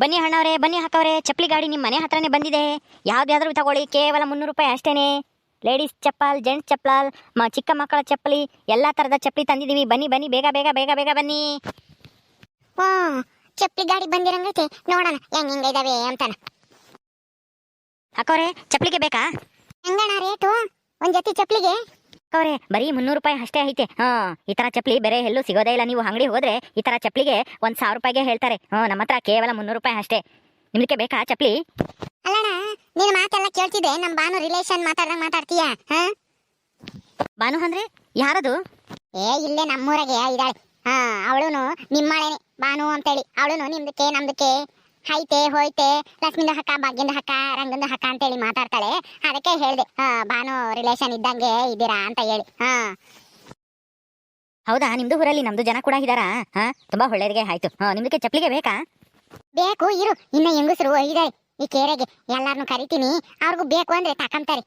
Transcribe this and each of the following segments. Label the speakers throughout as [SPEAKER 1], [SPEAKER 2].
[SPEAKER 1] ಬನ್ನಿ ಹಣ್ಣವ್ರೆ ಬನ್ನಿ ಹಾಕವ್ರೆ ಚಪ್ಪಲಿ ಗಾಡಿ ನಿಮ್ಮ ಮನೆ ಹತ್ರನೇ ಬಂದಿದೆ. ಯಾವ್ದಾದ್ರೂ ತಗೊಳ್ಳಿ ಕೇವಲ ಮುನ್ನೂರು ರೂಪಾಯಿ ಅಷ್ಟೇನೆ. ಲೇಡೀಸ್ ಚಪ್ಪಲ್ ಜೆಂಟ್ಸ್ ಚಪ್ಪಲ್ ಮ ಚಿಕ್ಕ ಮಕ್ಕಳ ಚಪ್ಪಲಿ ಎಲ್ಲ ಥರದ ಚಪ್ಪಲಿ ತಂದಿದ್ದೀವಿ ಬನ್ನಿ ಬನ್ನಿ ಬೇಗ ಬೇಗ ಬೇಗ ಬೇಗ ಬನ್ನಿ.
[SPEAKER 2] ಹ್ಞೂ ಚಪ್ಪಲಿ ಗಾಡಿ ಬಂದಿರಂಗೈತೆ ನೋಡೋಣ ಹೆಂಗೆ ಹೆಂಗೆ ಇದಾವೆ ಅಂತಾನ.
[SPEAKER 1] ಹಾಕವ್ರೆ ಚಪ್ಪಲಿಗೆ ಬೇಕಾ?
[SPEAKER 2] ಹೆಂಗಣ ರೇಟು? ಒಂದು ಜೊತೆ ಚಪ್ಪಲಿಗೆ?
[SPEAKER 1] ಹಾಕವ್ರೆ ಬರೀ ಮುನ್ನೂರು ರೂಪಾಯಿ ಅಷ್ಟೇ ಐತೆ. ಹಾ ಈ ತರ ಚಪ್ಪಲಿ ಬೇರೆ ಎಲ್ಲೂ ಸಿಗೋದೇ ಇಲ್ಲ. ನೀವು ಅಂಗಡಿ ಹೋದ್ರೆ ಈ ತರ ಚಪ್ಪಲಿಗೆ ಒಂದ್ ಸಾವಿರ ರೂಪಾಯಿಗೆ ಹೇಳ್ತಾರೆ. ಹ್ಞೂ ನಮ್ಮ ಹತ್ರ ಕೇವಲ ಮುನ್ನೂರು ರೂಪಾಯಿ ಅಷ್ಟೇ. ನಿಮ್ಗೆ ಬೇಕಾ ಚಪ್ಪಲಿ?
[SPEAKER 2] ಅಲ್ಲಣ್ಣ ನಿನ್ನ ಮಾತೆಲ್ಲ ಕೇಳ್ತಿದ್ದೆ. ನಮ್ ಬಾನು ರಿಲೇಷನ್ ಮಾತಾಡ್ದಂಗ್ ಮಾತಾಡ್ತೀಯಾ? ಹಾ?
[SPEAKER 1] ಬಾನು ಅಂದ್ರೆ ಯಾರದು?
[SPEAKER 2] ಏ ಇಲ್ಲೇ ನಮ್ಮೂರಾಗೆ ಇದ್ದಾಳೆ. ಹಾ ಅವಳುನು ನಿಮ್ಮಳೇನೆ. ಬಾನು ಅಂತೇಳಿ. ಅವಳುನು ನಿಮ್ದಕ್ಕೆ ನಮ್ದಕ್ಕೆ. ಹೈತೆ ಹೋಯ್ತೆ ಲಕ್ಷ್ಮಿಂದ ಹಕ್ಕ ಭಾಗ್ಯಂದ ಹಕ್ಕ ರಂಗಂದ ಹಕ್ಕ ಅಂತೇಳಿ ಮಾತಾಡ್ತಾಳೆ. ಅದಕ್ಕೆ ಹೇಳ್ದೆ ಬಾನು ರಿಲೇಷನ್ ಇದ್ದಂಗೆ ಇದ್ದೀರಾ ಅಂತ ಹೇಳಿ. ಹಾ.
[SPEAKER 1] ಹೌದಾ? ನಿಮ್ದು ಊರಲ್ಲಿ ನಮ್ದು ಜನ ಕೂಡ ಇದಾರ ಹಾ ತುಂಬಾ ಒಳ್ಳೆಯದಿಗೆ ಆಯ್ತು. ನಿಮ್ಗೆ ನಿಮ್ದಕ್ಕೆ ಚಪ್ಪಲಿಗೆ ಬೇಕಾ?
[SPEAKER 2] ಬೇಕು ಇರು. ಇನ್ನ ಹೆಂಗಸರು ಇದಾರೆ ಈ ಕೇರೆಗೆ ಎಲ್ಲಾರನು ಕರಿತೀನಿ. ಅವ್ರಿಗೂ ಬೇಕು ಅಂದ್ರೆ ತಕಂತಾರೆ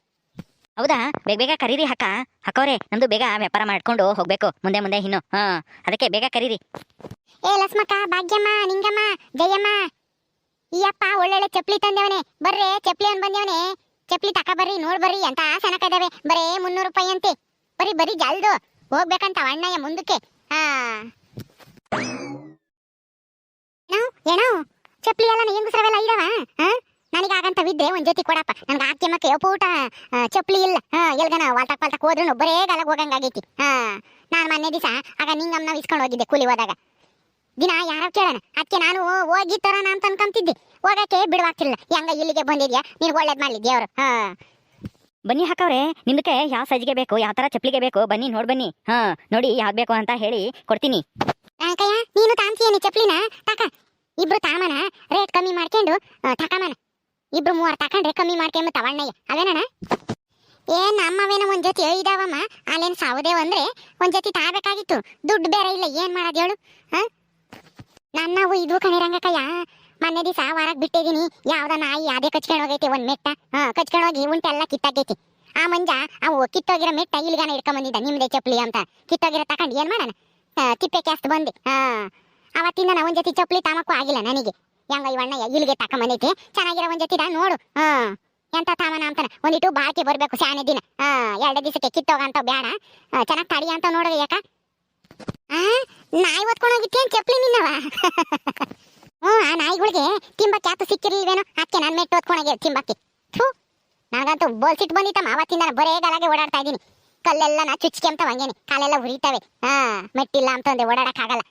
[SPEAKER 1] ಹೌದಾ? ಬೇಗ ಬೇಗ ಕರೀರಿ ಹಕ್ಕ ಹಕ್ಕವ್ರೆ ನಮ್ದು ಬೇಗ ವ್ಯಾಪಾರ ಮಾಡ್ಕೊಂಡು ಹೋಗ್ಬೇಕು. ಮುಂದೆ ಮುಂದೆ ಇನ್ನು. ಹಾ ಅದಕ್ಕೆ ಬೇಗ ಕರೀರಿ.
[SPEAKER 2] ಏ ಲಕ್ಷ್ಮಕ್ಕ ಭಾಗ್ಯಮ್ಮ ನಿಂಗಮ್ಮ ಜಯಮ್ಮ. ಅಪ್ಪ ಒಳ್ಳೊಳ್ಳೆ ಚಪ್ಲಿ ತಂದವನೆ. ಬರ್ರೆ ಚಪ್ಲಿ ಅನ್ ಬಂದವನೆ. ಚಪ್ಲಿ ತಕ ಬರ್ರಿ, ನೋಡ್ ಬರ್ರಿ, ಅಂತ ಸನಕದವೆ ಬರೇ ಮುನ್ನೂರು ರೂಪಾಯಿ ಅಂತೆ. ಬರೀ ಬರೀ ಜಲ್ದು. ಹೋಗ್ಬೇಕಂತ ಅಣ್ಣಯ್ಯ ಮುಂದಕ್ಕೆ. ಹಾ. ಏನೋ ಚಪ್ಲಿ ಎಲ್ಲ ಹೆಂಗಸ್ರವೆಲ್ಲ ಇದಾವ? ಹಾ? ನನಗಾಗಂತವಿದ್ರೆ ಒಂದ್ ಜೊತೆ ಕೊಡಪ್ಪ. ನನ್ಗೆ ಆಕೆ ಮಕ್ಕೆ ಪೂಟ ಚಪ್ಲಿ ಇಲ್ಲ. ಎಲ್ಗನ ವಾಲ್ಟಕ್ ಪಾಲ್ಟಕ್ ಹೋದ್ರು ಬರೇ ಗಲಗ್ ಹೋಗಂಗಾಗೈತಿ ಹಾ. ನಾನು ಮೊನ್ನೆ ದಿವಸ ಆಗ ನಿಂಗಮ್ಮನ ಇಸ್ಕೊಂಡು ಹೋಗಿದ್ದೆ ಕೂಲಿ ಹೋದಾಗ. ದಿನ ಯಾರೋ ಕೇಳೋಣ. ಅದಕ್ಕೆ ನಾನು ಹೋಗಿ ತರೋಣ ಅಂತ ಅನ್ಕೊಂತಿದ್ದೆ. ಹೋಗಕ್ಕೆ ಬಿಡುವಾಗ್ತಿಲ್ಲ ಹೆಂಗ ಇಲ್ಲಿಗೆ ಬಂದಿದ್ಯಾ? ನೀನು ಒಳ್ಳೇದು ಮಾಡ್ಲಿ ದೇವ್ರು ಹಾ.
[SPEAKER 1] ಬನ್ನಿ ಹಾಕವ್ರೆ ನಿಮ್ದಕ್ಕೆ ಯಾವ ಸಜ್ಜಿಗೆ ಬೇಕು, ಯಾವ ತರ ಚಪ್ಪಲಿಗೆ ಬೇಕು? ಬನ್ನಿ, ನೋಡ್ ಬನ್ನಿ. ಹಾ, ನೋಡಿ ಯಾವ್ದು ಬೇಕು ಅಂತ ಹೇಳಿ ಕೊಡ್ತೀನಿ.
[SPEAKER 2] ಕಯ್ಯ ನೀನು ತಾಂತೀಯನಿ ಚಪ್ಪಲಿನ? ತಾಕ. ಇಬ್ರು ತಾಮನ ರೇಟ್ ಕಮ್ಮಿ ಮಾಡ್ಕೊಂಡು ತಕಮನ ಇಬ್ರು ಮೂವರು ತಕೊಂಡ್ರೆ ಕಮ್ಮಿ ಮಾಡ್ಕೊಂಡು ತವಣ್ಣಯ್ಯ ಅವೇನಣ್ಣ ಏ, ನಮ್ಮವೇನ ಒಂದ್ ಜೊತೆ ಇದಾವಮ್ಮ? ಅಲ್ಲೇನು ಸಾವುದೇ ಅಂದ್ರೆ ಒಂದ್ ಜೊತೆ ತಾಬೇಕಾಗಿತ್ತು ದುಡ್ಡು ಬೇರೆ ಇಲ್ಲ. ಏನ್ ಮಾಡೋದು ಹೇಳು? ಹಾ? ನನ್ನವು ಇದು ಕಣಿರಂಗಕ್ಕಯ್ಯ ಮೊನ್ನೆ ದಿವಸ ವಾರಕ್ ಬಿಟ್ಟಿದೀನಿ. ಯಾವ್ದ ನಾಯಿ ಅದೇ ಕಚ್ಕೊಂಡು ಹೋಗೈತಿ, ಒಂದ್ ಮೆಟ್ಟ. ಹಾ, ಕಚ್ಕೊಂಡ್ ಹೋಗಿ ಉಂಟೆಲ್ಲ ಕಿತ್ತಾಗೈತಿ ಆ ಮಂಜ, ಅವು ಕಿತ್ತೋಗಿರೋ ಮೆಟ್ಟ ಇಲ್ಲಿಗಾನ ಇಟ್ಕೊಂಡ್ ಬಂದಿದ್ದ ನಿಮ್ದೇ ಚಪ್ಲಿ ಅಂತ. ಕಿತ್ತೋಗಿರೋ ತಕೊಂಡು ಏನ್ ಮಾಡೋಣ? ತಿಪ್ಪೆ ಕ್ಯಾಸ್ಟ್ ಬಂದೆ. ಹಾ, ಅವತ್ತಿಂದ ನಾ ಒಂದ್ ಜೊತೆ ಚಪ್ಪಲಿ ತಾಮಕ್ಕೂ ಆಗಿಲ್ಲ ನನಗೆ. ಹೆಂಗ ಇವಣ್ಣ ಇಲ್ಲಿಗೆ ತಕೊಂಬಂದೈತಿ. ಚೆನ್ನಾಗಿರೋ ಒಂದ್ ಜೊತೆ ನೋಡು. ಹಾ, ಎಂತ ತಾಮನ ಅಂತಾನ. ಒಂದಿಟ್ಟು ಬಾಕಿ ಬರ್ಬೇಕು ಶಾನೆ ದಿನ. ಹಾ, ಎರಡು ದಿವಸಕ್ಕೆ ಕಿತ್ತೋಗ ಅಂತ ಬೇಡ ಚೆನ್ನಾಗಿ ತಡಿ ಅಂತ ನೋಡೋದು ಯಾಕ ನಾಯಿ ಹೊತ್ಕೊಂಡು ಹೋಗಿತ್ತೇನ್ ಚಪ್ಪಲಿ ನಿನ್ನವ? ಹ್ಞೂ ಆ ನಾಯಿಗಳಿಗೆ ತಿಂಬಕ್ಕೆ ಯಾತು ಸಿಕ್ಕಿರ್ಲಿಲ್ವೇನೋ? ಅಕ್ಕೆ ನಾನು ಮೆಟ್ಟು ಓದ್ಕೊಂಡೋಗಿ ತಿಂಬಕ್ಕೆ. ಥೂ ನನಗಂತೂ ಬೋಲ್ಸಿಟ್ ಬಂದಿತ್ತಮ್ಮ. ಅವತ್ತಿಂದ ಬರೇ ಗಲಾಗೆ ಓಡಾಡ್ತಾ ಇದ್ದೀನಿ. ಕಲ್ಲೆಲ್ಲ ನಾ ಚುಚ್ಕೆಂತ ಹಂಗೇನೆ. ಕಾಲೆಲ್ಲ ಉರಿತಾವೆ. ಹಾ ಮೆಟ್ಟಿಲ್ಲ ಅಂತಂದೆ ಅಂದೆ ಆಗಲ್ಲ.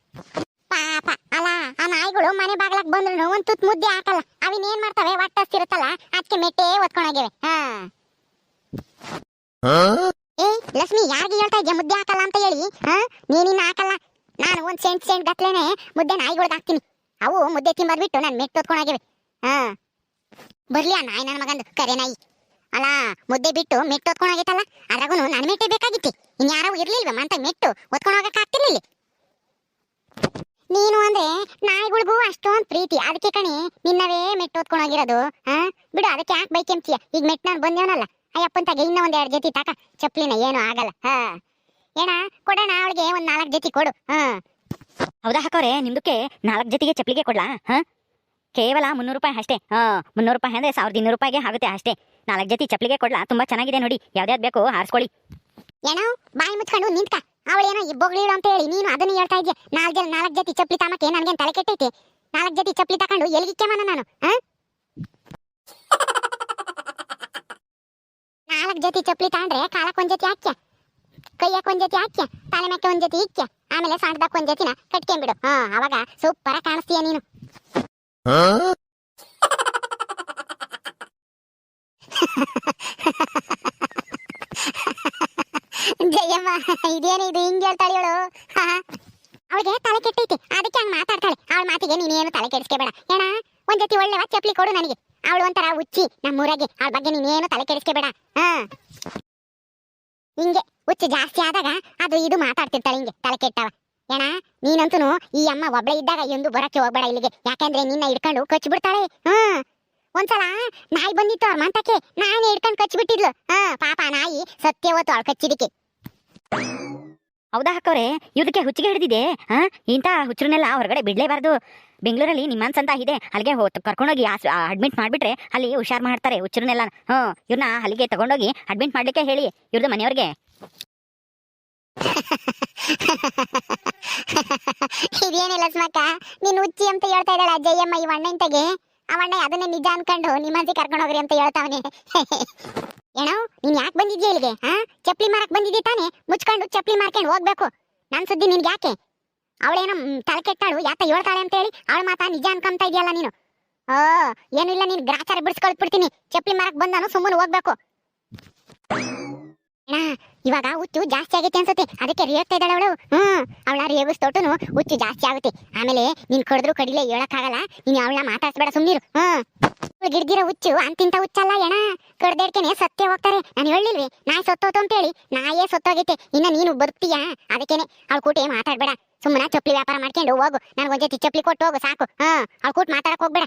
[SPEAKER 2] ಪಾಪ ಅಲ್ಲ ಆ ನಾಯಿಗಳು ಮನೆ ಬಾಗ್ಲಕ್ ಬಂದ್ರು ಒಂದ್ ತುತ್ ಮುದ್ದೆ ಹಾಕಲ್ಲ. ಅವಿನ್ ಏನ್ ಮಾಡ್ತವೆ? ಒಟ್ಟಸ್ತಿರುತ್ತಲ್ಲ. ಅದಕ್ಕೆ ಮೆಟ್ಟೆ ಒತ್ಕೊಂಡೋಗಿವೆ ಹಾ. ಏ ಲಕ್ಷ್ಮಿ ಯಾರಿಗೆ ಹೇಳ್ತಾ ಇದ್ಯಾ ಮುದ್ದೆ ಹಾಕಲ್ಲ ಅಂತ ಹೇಳಿ? ಹಾ ನೀನಿನ್ನ ಹಾಕಲ್ಲ. ನಾನು ಒಂದ್ ಸೆಂಟ್ ಸೆಂಟ್ ಗತ್ಲೇನೆ ಮುದ್ದೆ ನಾಯಿಗಳ್ಗೆ ಹಾಕ್ತೀನಿ. ಅವು ಮುದ್ದೆ ತಿಂಬದ್ ಬಿಟ್ಟು ನಾನು ಮೆಟ್ಟು ಹೊತ್ಕೊಂಡಾಗಿವೆ ಹಾ. ಬರ್ಲಿ ಆ ನಾಯಿ ನನ್ನ ಮಗಂದು, ಕರೆ ನಾಯಿ. ಅಲ್ಲ ಮುದ್ದೆ ಬಿಟ್ಟು ಮೆಟ್ಟು ಹೊತ್ಕೊಂಡೋಗೈತಲ್ಲ ಅದ್ರಾಗೂ ನನ್ನ ಮೆಟ್ಟೆ ಬೇಕಾಗಿತ್ತು. ಇನ್ಯಾರೋ ಇರ್ಲಿಲ್ವ ಮಂತ ಮೆಟ್ಟು? ಹೊತ್ಕೊಂಡು ಹೋಗಕ್ ಆಗ್ತಿರ್ಲಿಲ್ಲ. ನೀನು ಅಂದ್ರೆ ನಾಯಿಗಳಿಗೂ ಅಷ್ಟೊಂದ್ ಪ್ರೀತಿ. ಅದಕ್ಕೆ ಕಣಿ, ನಿನ್ನವೇ ಮೆಟ್ಟು ಹೊತ್ಕೊಂಡೋಗಿರೋದು ಹಾ? ಬಿಡು, ಅದಕ್ಕೆ ಯಾಕೆ ಬೈಕೆಂತೀಯ ಈಗ ಮೆಟ್ಟು ನಾನು ಬಂದೇವನಲ್ಲ ಅಯ್ಯಪ್ಪಂತಾಗ ತಗೆ ಇನ್ನೂ ಒಂದೆರಡು ಜೊತೆ ತಾಕ. ಚಪ್ಲಿನ ಏನು ಆಗಲ್ಲ. ಹಾ. ಏನ? ಕೊಡೋಣ ಅವಳಿಗೆ ಒಂದ್ ನಾಲ್ಕು ಜೊತೆ ಕೊಡು. ಹ.
[SPEAKER 1] ಹೌದಾ ಹಾಕೋರೆ ನಿಮ್ದಕ್ಕೆ ನಾಲ್ಕು ಜೊತೆಗೆ ಚಪ್ಪಲಿಗೆ ಕೊಡ್ಲಾ? ಹ? ಕೇವಲ ಮುನ್ನೂರು ರೂಪಾಯಿ ಅಷ್ಟೇ. ಹಾ ಮುನ್ನೂರು ರೂಪಾಯಿ ಅಂದ್ರೆ ಸಾವಿರದ ಇನ್ನೂರು ರೂಪಾಯಿಗೆ ಆಗುತ್ತೆ ಅಷ್ಟೇ. ನಾಲ್ಕು ಜೊತೆ ಚಪ್ಪಲಿಗೆ ಕೊಡ್ಲಾ? ತುಂಬಾ ಚೆನ್ನಾಗಿದೆ ನೋಡಿ. ಯಾವ್ದ್ಯಾವ್ದು ಬೇಕು ಆರಿಸ್ಕೊಳ್ಳಿ
[SPEAKER 2] ಏನೋ ಬಾಯಿ ಮುಚ್ಕೊಂಡು ನಿಂತ್ಕ. ಅವಳೇನೋ ಇಬ್ಬೊಗಳಿಳು ಅಂತ ಹೇಳಿ. ನೀನು ಅದನ್ನ ಹೇಳ್ತಾ ಇದ್ಯಾ? ನಾಲ್ಕು ಜನ ನಾಲ್ಕು ಜೊತೆ ಚಪ್ಪಲಿ ತಾಮಕ್ಕೆ ನನ್ಗೇನ್ ತಲೆ ಕೆಟ್ಟೈತೆ. ನಾಲ್ಕು ಜೊತೆ ಚಪ್ಪಲಿ ತಕೊಂಡು ಎಲ್ಲಿಗೆ ಮನ ನಾನು? ಆ? ನಾಲ್ಕು ಜೊತೆ ಚಪ್ಪಲಿ ತಗೊಂಡ್ರೆ ಕಾಲಕ್ಕೊಂದು ಒಂದ್ ಜೊತೆ ಹಾಕ್ಯ? ಕೈಯಕ್ಕೆ ಒಂದ್ ಜೊತೆ ಹಾಕ್ಯ, ತಲೆ ಮ್ಯಾಕೆ ಒಂದ್ ಜೊತೆ ಇಕ್ಯ, ಆಮೇಲೆ ಸಣ್ಣದಕ್ಕೆ ಒಂದ್ ಜೊತೆನ ಕಟ್ಕೊಂಡ್ಬಿಡು ಹಾ, ಅವಾಗ ಸೂಪರ ಕಾಣಿಸ್ತೀಯ ನೀನು. ಜಯಮ್ಮ, ಇದೇನು ಇದು? ಹಿಂಗೆ ಹೇಳ್ತಾಳೆ ಇವಳು? ಅವಳಿಗೆ ತಲೆ ಕೆಟ್ಟೈತಿ, ಅದಕ್ಕೆ ಹಂಗ್ ಮಾತಾಡ್ತಾಳೆ. ಅವಳ ಮಾತಿಗೆ ನೀನೇನು ತಲೆ ಕೆಡಿಸ್ಕೋಬೇಡ. ಏಣ ಒಂದ್ ಜೊತೆ ಒಳ್ಳೆ ಚಪ್ಲಿ ಕೊಡು ನನಗೆ. ಅವಳು ಒಂಥರ ಹುಚ್ಚಿ, ನಮ್ಮೂರಾಗೆ. ಅವಳ ಬಗ್ಗೆ ನೀನೇನು ತಲೆ ಕೆಡಿಸ್ಕೋಬೇಡ. ಹಾ. ಹಿಂಗೆ. ಹುಚ್ಚು ಜಾಸ್ತಿ ಆದಾಗ ಅದು ಇದು ಮಾತಾಡ್ತಿರ್ತಾಳೆ ಹಿಂಗೆ, ತಲೆ ಕೆಟ್ಟವ. ಏನ ನೀನಂತೂ ಈ ಅಮ್ಮ ಒಬ್ಳೆ ಇದ್ದಾಗ ಎಂದು ಬರಕ್ಕೆ ಹೋಗ್ಬೇಡ ಇಲ್ಲಿಗೆ. ಯಾಕಂದ್ರೆ ನಿನ್ನ ಹಿಡ್ಕೊಂಡು ಕಚ್ಚಿಬಿಡ್ತಾಳೆ. ಹ್ಮ್. ಒಂದ್ಸಲ ನಾಯಿ ಬಂದಿತ್ತು ಅವ್ರ ಮಂತಕ್ಕೆ, ನಾನೇ ಹಿಡ್ಕೊಂಡು ಕಚ್ಚಿಬಿಟ್ಟಿದ್ಲು. ಹಾ ಪಾಪ ನಾಯಿ ಸತ್ಯ ಹೋತು ಅವಳು
[SPEAKER 1] ಹೌದಾ ಹಾಕೋರೆ ಇದಕ್ಕೆ ಹುಚ್ಚಿಗೆ ಹಿಡಿದಿದೆ ಹಾ ಇಂಥ ಹುಚ್ಚರನ್ನೆಲ್ಲ ಹೊರಗಡೆ ಬಿಡ್ಲೇಬಾರ್ದು. ಬೆಂಗಳೂರಲ್ಲಿ ನಿಮ್ಮನ್ಸ್ ಅಂತ ಇದೆ, ಅಲ್ಲಿಗೆ ಕರ್ಕೊಂಡೋಗಿ ಅಡ್ಮಿಟ್ ಮಾಡಿಬಿಟ್ರೆ ಅಲ್ಲಿ ಹುಷಾರ್ ಮಾಡ್ತಾರೆ ಹುಚ್ಚರನ್ನೆಲ್ಲ. ಹ್ಞೂ ಇವ್ರನ್ನ ಅಲ್ಲಿಗೆ ತಗೊಂಡೋಗಿ ಅಡ್ಮಿಟ್ ಮಾಡ್ಲಿಕ್ಕೆ ಹೇಳಿ ಇವ್ರದ್ದು ಮನೆಯವ್ರಿಗೆ.
[SPEAKER 2] ಇದೇನಿಲ್ಲ ಸ್ಮಕ್ಕ, ನೀನ್ ಹುಚ್ಚಿ ಅಂತ ಹೇಳ್ತಾ ಇದ್ದಾಳೆ ಅಜ್ಜಯ್ಯಮ್ಮ ಈ ಅಣ್ಣ ಇಂತಗೆ ಅವಣ್ಣ ಅದನ್ನೇ ನಿಜ ಅನ್ಕೊಂಡು ನಿಮ್ಮಂಸಿ ಕರ್ಕೊಂಡು ಹೋಗ್ರಿ ಅಂತ ಹೇಳ್ತಾವನೆ. ಏನೋ, ನೀನ್ ಯಾಕೆ ಬಂದಿದ್ಯಾ ಇಲ್ಲಿಗೆ, ಹಾ? ಚಪ್ಲಿ ಮಾರಕ್ ಬಂದಿದ್ದಿ ತಾನೆ? ಮುಚ್ಕೊಂಡು ಚಪ್ಪಲಿ ಮಾರ್ಕೊಂಡು ಹೋಗ್ಬೇಕು. ನನ್ ಸುದ್ದಿ ನಿನ್ಗೆ ಯಾಕೆ? ಅವಳೇನೋ ತಲೆ ಕೆಟ್ಟಾಳು, ಯಾತ ಹೇಳ್ತಾಳೆ ಅಂತ ಹೇಳಿ ಅವಳ ಮಾತಾ ನಿಜ ಅನ್ಕೊಂತ ಇದೆಯಲ್ಲ ನೀನು? ಓ, ಏನಿಲ್ಲ, ನೀನ್ ಗ್ರಾಚಾರ ಬಿಡಿಸ್ಕೊಳ್ಬಿಡ್ತೀನಿ ಚಪ್ಲಿ ಮಾರಕ್ ಬಂದಾನು, ಸುಮ್ಮನೆ ಹೋಗ್ಬೇಕು. ಇವಾಗ ಹುಚ್ಚು ಜಾಸ್ತಿ ಆಗುತ್ತೆ ಅನ್ಸುತ್ತೆ. ಅದಕ್ಕೆ ರೇಗ್ತಾ ಇದ್ದಾಳೆ ಅವಳು. ಹ್ಮ್ ಅವಳ ರೇಗಿಸ್ತೋಟುನು ಹುಚ್ಚು ಜಾಸ್ತಿ ಆಗುತ್ತೆ. ಆಮೇಲೆ ನೀನ್ ಕಡಿದ್ರು ಕಡಿಲೆ ಹೇಳಕ್ಕಾಗಲ್ಲ. ನೀನು ಅವಳ ಮಾತಾಡ್ಸ್ಬೇಡ ಸುಮ್ಮನಿರು ಹ್ಮ್ ಗಿಡ್ದಿರೋ ಹುಚ್ಚು, ಅಂತಿಂತ ಹುಚ್ಚಲ್ಲ ಎಣ ಕಡ್ದೇಡ್ಕೆನೆ ಸತ್ಯ ಹೋಗ್ತಾರೆ. ನಾನು ಹೇಳಿಲ್ವಿ ನಾಯಿ ಸತ್ತೋತು ಅಂತ ಹೇಳಿ ನಾಯೇ ಸತ್ತೋಗೈತೆ. ಇನ್ನ ನೀನು ಬರ್ತೀಯಾ? ಅದಕ್ಕೇನೆ. ಅವಳ ಕೂಟಿ ಮಾತಾಡ್ಬೇಡ. ಸುಮ್ಮನೆ ಚಪ್ಪಲಿ ವ್ಯಾಪಾರ ಮಾಡ್ಕೊಂಡು ಹೋಗು. ನನ್ಗೊಂದ್ ಜೊತೆ ಚಪ್ಪಲಿ ಕೊಟ್ಟು ಹೋಗು, ಸಾಕು. ಹಾ, ಅವಳ ಕೂಟ್ ಮಾತಾಡಕ್ ಹೋಗ್ಬೇಡ.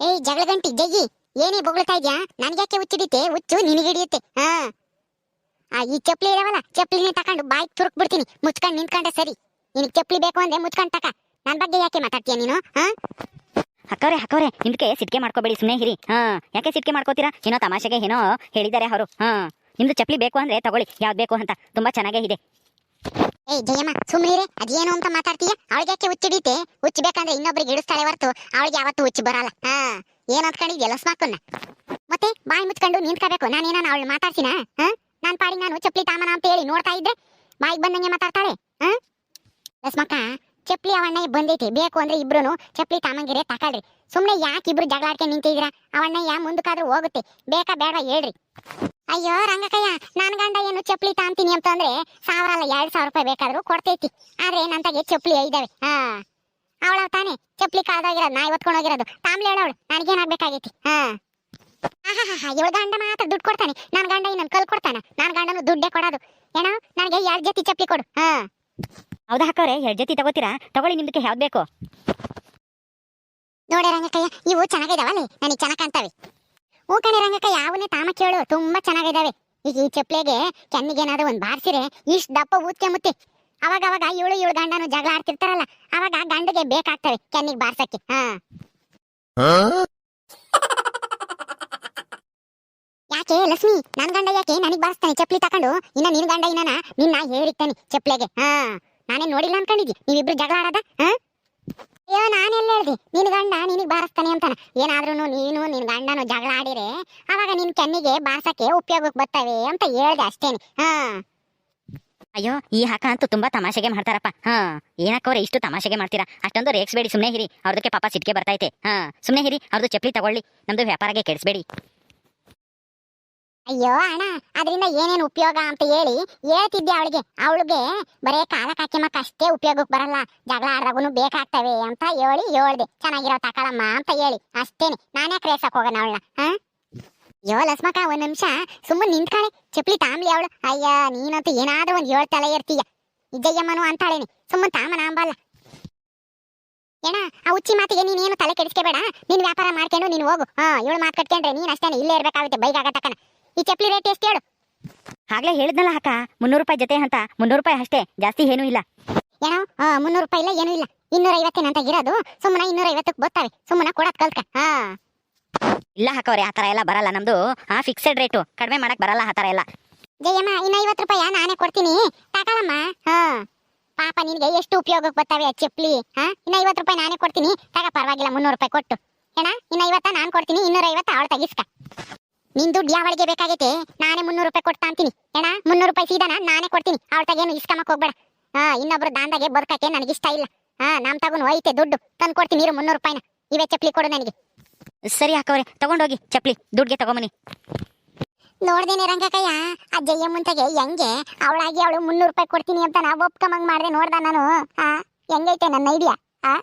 [SPEAKER 2] ಏಯ್ ಜಗಳ ಗಂಟಿ ಜಗ್ಗಿ. ಏನೇ ಬೊಗಳ್ತಾ ಇದ್ಯಾ? ನನ್ಗ್ಯಾಕೆ ಹುಚ್ಚಿಡಿತೆ ಹುಚ್ಚು ನಿನಗಿಡಿಯುತ್ತೆ ಹಾ. ಆ, ಈ ಚಪ್ಪಲಿ ಇದಾವಲ್ಲ, ಚಪ್ಪಲಿನೇ ತಕೊಂಡು ಬಾಯಿ ತುರುಕ್ ಬಿಡ್ತೀನಿ. ಮುಚ್ಕೊಂಡ್ ನಿಂತ್ಕೊಂಡೆ ಸರಿ. ನಿನಗೆ ಚಪ್ಪಲಿ ಬೇಕು ಅಂದ್ರೆ ಮುಚ್ಕೊಂಡ್ ತಕ. ನನ್ನ ಬಗ್ಗೆ ಯಾಕೆ ಮಾತಾಡ್ತೀಯ ನೀನು? ಹಾ?
[SPEAKER 1] ಹಾಕವ್ರೆ ಹಾಕವ್ರೆ ನಿಮ್ಗೆ ಸಿಟ್ಕೆ ಮಾಡ್ಕೋಬೇಡಿ, ಸುಮ್ನೆ ಹಿರಿ ಹಾ, ಯಾಕೆ ಸಿಟ್ಕೆ ಮಾಡ್ಕೋತೀರಾ? ಏನೋ ತಮಾಷೆಗೆ ಏನೋ ಹೇಳಿದ್ದಾರೆ ಅವರು. ಹಾ, ನಿಮ್ದು ಚಪ್ಪಲಿ ಬೇಕು ಅಂದ್ರೆ ತಗೊಳ್ಳಿ, ಯಾವ್ದು ಬೇಕು ಅಂತ. ತುಂಬಾ ಚೆನ್ನಾಗೇ ಇದೆ.
[SPEAKER 2] ಏಯ್, ಜಯಮ್ಮ ಸುಮ್ನಿರೆ ಅದೇನು ಅಂತ ಮಾತಾಡ್ತೀಯ? ಅವಳಿಗೆ ಯಾಕೆ ಹುಚ್ಚಿಡೀತೆ ಹುಚ್ಚಬೇಕಂದ್ರೆ ಇನ್ನೊಬ್ರಿಗೆ ಇಡಿಸ್ತಾಳೆ ಹೊರತು, ಅವಳಿಗೆ ಯಾವತ್ತೂ ಹುಚ್ಚಿ ಬರಲ್ಲ. ಹಾ, ಏನ್ ಅಂದ್ಕೊಂಡಿದ್ಯಲ್ಲ ಸ್ಮಾಕನ್ನ ಮತ್ತೆ ಬಾಯಿ ಮುಚ್ಕೊಂಡು ನಿಂತ್ಕೋಬೇಕು. ನಾನೇನ ಅವಳು ಮಾತಾಡ್ಸಿನ ಹಾ, ನಾನ್ ಪಾಡಿ ನಾನು ಚಪ್ಲಿ ತಾಮನ ಅಂತ ಹೇಳಿ ನೋಡ್ತಾ ಇದ್ದೆ ಬಾಯಿಗೆ ಬಂದಂಗೆ ಮಾತಾಡ್ತಾಳೆ. ಹಾ? ಲಸ್ಮಕ್ಕ ಚಪ್ಲಿ ಅವಣ್ಣ ಬಂದೈತಿ. ಬೇಕು ಅಂದ್ರೆ ಇಬ್ರು ಚಪ್ಪಲಿ ತಾಮಂಗಿರೆ ತಕಳ್ರಿ. ಸುಮ್ಮನೆ ಯಾಕೆ ಇಬ್ರು ಜಗಳಾಡ್ಕೆ ನಿಂತಿದ್ರ ಅವನ್ನ ಯಾ ಮುಂದಕ್ಕಾದ್ರೂ ಹೋಗುತ್ತೆ. ಬೇಕಾ ಬೇಡ ಹೇಳ್ರಿ. ಅಯ್ಯೋ ರಂಗಕಯ್ಯ, ನನ್ ಗಂಡ ಏನು ಚಪ್ಲಿ ತಾಂತೀನಿ ಅಂತಂದ್ರೆ ಸಾವಿರ ಅಲ್ಲ ಎರಡ್ ಸಾವಿರ ರೂಪಾಯಿ ಬೇಕಾದ್ರೂ ಕೊಡ್ತೈತಿ. ಆದ್ರೆ ನಂತಾಗೆ ಚಪ್ಪಲಿ ಐದಾವೆ. ಹಾ. ಅವಳ ತಾನೆ ಚಪ್ಪಲಿ ಕಾದಾಗಿರೋದು ನಾ ಇವತ್ಕೊಂಡು ಹೋಗಿರೋದು. ತಾಮ್ಲಿ ಹೇಳವಳು, ನನಗೇನಾಗ್ಬೇಕಾಗೈತಿ? ಹಾ. ಇವಳ ಗಂಡ ಮಾತ್ರ ದುಡ್ಡು ಕೊಡ್ತಾನೆ. ನನ್ ಗಂಡ ಇನ್ನೊಂದು ಕಲ್ ಕೊಡ್ತಾನೆ. ನನ್ ಗಂಡನು ದುಡ್ಡೇ ಕೊಡೋದು. ಏನೋ, ನನಗೆ ಎರಡು ಜೊತೆ ಚಪ್ಪಲಿ ಕೊಡು. ಹಾ.
[SPEAKER 1] ಹೌದಾ ಹಾಕವ್ರೆ ಎರಡು ಜೊತೆ ತಗೋತೀರಾ? ತಗೊಳ್ಳಿ ನಿಮ್ದಕ್ಕೆ ಯಾವ್ದು ಬೇಕು?
[SPEAKER 2] ನೋಡಿ ರಂಗಕ್ಕಯ್ಯ ಇವು ಚೆನ್ನಾಗಿದಾವಲ್ಲಿ ನನಗೆ ಚೆನ್ನಾಗಿ ಕಾಣ್ತಾವೆ. ಹೂ ಕಣೆ ರಂಗಕ್ಕಯ್ಯ ಯಾವನ್ನೇ ತಾಮ ಕೇಳು. ತುಂಬಾ ಚೆನ್ನಾಗಿದಾವೆ. ಈಗ ಈ ಚಪ್ಲೆಗೆ ಕೆನ್ನಿಗೇನಾದ್ರೂ ಒಂದು ಬಾರಿಸಿರೆ ಇಷ್ಟು ದಪ್ಪ ಊದ್ಕೆ ಮುತ್ತಿ. ಅವಾಗ ಅವಾಗ ಇವಳು ಇವಳು ಗಂಡನು ಜಗಳ ಆಡ್ತಿರ್ತಾರಲ್ಲ ಅವಾಗ ಗಂಡಗೆ ಬೇಕಾಗ್ತವೆ ಕೆನ್ನಿಗೆ ಬಾರ್ಸಕ್ಕೆ. ಹಾ. ಯಾಕೆ ಲಕ್ಷ್ಮಿ? ನನ್ ಗಂಡ ಯಾಕೆ ನನಗೆ ಬಾರಿಸ್ತಾನೆ? ಚಪ್ಲಿ ತಕೊಂಡು? ಇನ್ನ ನಿನ್ ಗಂಡ ಇನ್ನ ನಿನ್ನ ಹೇಳಿರ್ತಾನೆ ಚಪ್ಲಿಗೆ. ಹಾ. ನಾನೇ ನೋಡಿಲ್ಲ ಅನ್ಕೊಂಡಿದ್ದಿ. ನೀವಿಬ್ರು ಜಗಳ ಆಡದ? ಹಾ? ಅಯ್ಯೋ ನಾನೆಲ್ಲ ಹೇಳ್ದೆ? ನಿನ್ ಗಂಡ ನಿನಗ್ ಬಾರಿಸ್ತಾನೆ ಅಂತಾನ. ಏನಾದ್ರೂ ನೀನು ನಿನ್ ಗಂಡನು ಜಗಳ ಆಡಿರೆ, ಅವಾಗ ನಿನ್ ಕೆನ್ನಿಗೆ ಬಾರ್ಸಕ್ಕೆ ಉಪಯೋಗಕ್ಕೆ ಬರ್ತವೆ ಅಂತ ಹೇಳ್ದೆ ಅಷ್ಟೇನೆ. ಹಾ.
[SPEAKER 1] ಅಯ್ಯೋ, ಈ ಹಾಕ ಅಂತೂ ತುಂಬಾ ತಮಾಷೆಗೆ ಮಾಡ್ತಾರಪ್ಪ. ಹಾ. ಏನಕ್ಕವ್ರೆ ಇಷ್ಟು ತಮಾಷೆಗೆ ಮಾಡ್ತೀರಾ? ಅಷ್ಟೊಂದು ರೇಕ್ಸ್ಬೇಡಿ ಸುಮ್ಮನೆ ಹಿರಿ ಅವ್ರದಕ್ಕೆ ಪಾಪ ಸಿಟ್ಕೆ ಬರ್ತೈತೆ ಹಾ. ಸುಮ್ಮನೆ ಹಿರಿ ಅವ್ರದ್ದು ಚಪ್ಪಲಿ ತಗೊಳ್ಳಿ. ನಮ್ದು ವ್ಯಾಪಾರಕ್ಕೆ ಕೆಡಿಸ್ಬೇಡಿ.
[SPEAKER 2] ಅಯ್ಯೋ ಅಣ್ಣ, ಅದರಿಂದ ಏನೇನು ಉಪಯೋಗ ಅಂತ ಹೇಳಿ ಹೇಳ್ತಿದ್ದೆ ಅವಳಿಗೆ. ಅವಳಿಗೆ ಬರೇ ಕಾಲ ಕಾಕಿಮಕ್ಕ ಅಷ್ಟೇ ಉಪಯೋಗಕ್ಕೆ ಬರಲ್ಲ. ಜಗಳ ಆಡ್ದಾಗೂ ಬೇಕಾಗ್ತವೆ ಅಂತ ಹೇಳಿ ಹೇಳ್ದೆ. ಚೆನ್ನಾಗಿರೋ ತಕಳಮ್ಮ ಅಂತ ಹೇಳಿ. ಅಷ್ಟೇನೆ. ನಾನೇ ಕ್ರೇಸಕ್ ಹೋಗೋಣ ಅವಳನ್ನ, ಹಾ? ಅಯ್ಯೋ ಲಸ್ಮಕ್ಕ, ಒಂದ್ ನಿಮಿಷ. ಸುಮ್ಮನೆ ನಿಂತ್ಕಾಳೆ ಚಪ್ಲಿ ತಾಮ್ಲಿ ಅವಳು. ಅಯ್ಯ, ನೀನಂತೂ ಏನಾದ್ರೂ ಒಂದ್ ಹೇಳ್ತಾಳೆ ಇರ್ತೀಯ ಇದ್ದಯ್ಯಮ್ಮನು ಅಂತಾಳೇನಿ. ಸುಮ್ಮನೆ ತಾಮನ ಅಂಬಲ್ಲ ಏನ, ಆ ಹುಚ್ಚಿ ಮಾತಿಗೆ ನೀನೇನು ತಲೆ ಕೆಡಿಸ್ಕೋಬೇಡ? ನೀನ್ ವ್ಯಾಪಾರ ಮಾಡ್ಕೊಂಡು ನೀನು ಹೋಗು. ಹಾ, ಇವಳು ಮಾತು ಕಟ್ಕೊಂಡ್ರೆ ನೀನ್ ಅಷ್ಟೇನೆ. ಇಲ್ಲೇ ಇರ್ಬೇಕಾಗುತ್ತೆ ಬೈಗಾಗ ತಕ್ಕನ ಈ ಚಪ್ಪಲಿ ರೇಟ್ ಎಷ್ಟು ಹೇಳು?
[SPEAKER 1] ಆಗ್ಲೇ ಹೇಳಿದ್ನಲ್ಲ ಅಕ್ಕ ಮುನ್ನೂರು ರೂಪಾಯಿ ಜೊತೆ ಅಂತ. ಮುನ್ನೂರು ರೂಪಾಯಿ ಅಷ್ಟೇ ಜಾಸ್ತಿ ಏನೂ ಇಲ್ಲ.
[SPEAKER 2] ಏನೋ? ಮುನ್ನೂರು ರೂಪಾಯಿ ಇಲ್ಲ ಏನೂ ಇಲ್ಲ. ಇನ್ನೂರ ಐವತ್ತೇನಂತ ಇರೋದು ಸುಮ್ಮನೆ ಇನ್ನೂರ ಐವತ್ತಕ್ಕೆ ಬರ್ತಾವೆ. ಸುಮ್ಮನೆ ಕೊಡೋದ್ ಕಲ್ತ್ಕ. ಹಾ.
[SPEAKER 1] ಇಲ್ಲ ಹಾಕವ್ರೆ ಆ ಥರ ಎಲ್ಲ ಬರಲ್ಲ. ನಮ್ದು ಆ ಫಿಕ್ಸೆಡ್ ರೇಟು ಕಡಿಮೆ ಮಾಡಕ್ ಬರಲ್ಲ ಆ ಥರ ಎಲ್ಲ.
[SPEAKER 2] ಜಯಮ್ಮ ಇನ್ನ ಐವತ್ತು ರೂಪಾಯಿ ನಾನೇ ಕೊಡ್ತೀನಿ. ತಗೊಳಮ್ಮ. ಹಾ. ಪಾಪ ನಿನಗೆ ಎಷ್ಟು ಉಪಯೋಗಕ್ಕೆ ಬರ್ತಾವೆ ಆ ಚಪ್ಪಲಿ? ಹಾ? ಇನ್ನ ಐವತ್ತು ರೂಪಾಯಿ ನಾನೇ ಕೊಡ್ತೀನಿ. ತಗ ಪರವಾಗಿಲ್ಲ ಮುನ್ನೂರು ರೂಪಾಯಿ ಕೊಟ್ಟು. ಏನ? ಇನ್ನ ಐವತ್ತ? ನಾನು ಕೊಡ್ತೀನಿ. ಇನ್ನೂರ ಐವತ್ತ ಅವಳು ತೆಗಿಸ್ಕ. ನಿನ್ ದುಡ್ಡು ಯಾವಳಿಗೆ ಬೇಕಾಗೈತೆ? ನಾನೇ ಮುನ್ನೂರು ರೂಪಾಯಿ ಕೊಡ್ತಾ ಅಂತೀನಿ. ಏನ? ಮುನ್ನೂರು ರೂಪಾಯಿ ಸೀದಾನ? ನಾನೇ ಕೊಡ್ತೀನಿ. ಅವಳ ತಗೇನು ಇಸ್ಕಮಕ್ ಹೋಗ್ಬೇಡ. ಹಾ, ಇನ್ನೊಬ್ರು ದಾಂದಾಗೆ ಬರ್ಕಕ್ಕೆ ನನಗೆ ಇಷ್ಟ ಇಲ್ಲ. ಹಾ, ನಮ್ ತಗೊಂಡು ಹೋಯ್ತೆ ದುಡ್ಡು. ತಂದು ಕೊಡ್ತೀನಿ ಇರು ಮುನ್ನೂರು ರೂಪಾಯಿನ. ಇವೇ ಚಪ್ಲಿ ಕೊಡು ನನಗೆ.
[SPEAKER 1] ಸರಿ ಹಾಕವ್ರೆ, ತಗೊಂಡೋಗಿ ಚಪ್ಲಿ. ದುಡ್ಗೆ ತಗೊಂಬನಿ
[SPEAKER 2] ನೋಡ್ದೇನೆ ರಂಗಕ್ಕಯ್ಯ ಆ ಜಯ್ಯ ಮುಂತಗೆ ಹೆಂಗೆ? ಅವಳಾಗಿ ಅವಳು ಮುನ್ನೂರು ರೂಪಾಯಿ ಕೊಡ್ತೀನಿ ಅಂತ ನಾ ಒಪ್ಕಮಂಗ್ ಮಾಡ್ದೆ ನೋಡ್ದ ನಾನು. ಆ, ಹೆಂಗೈತೆ ನನ್ನ ಐಡಿಯಾ? ಆ?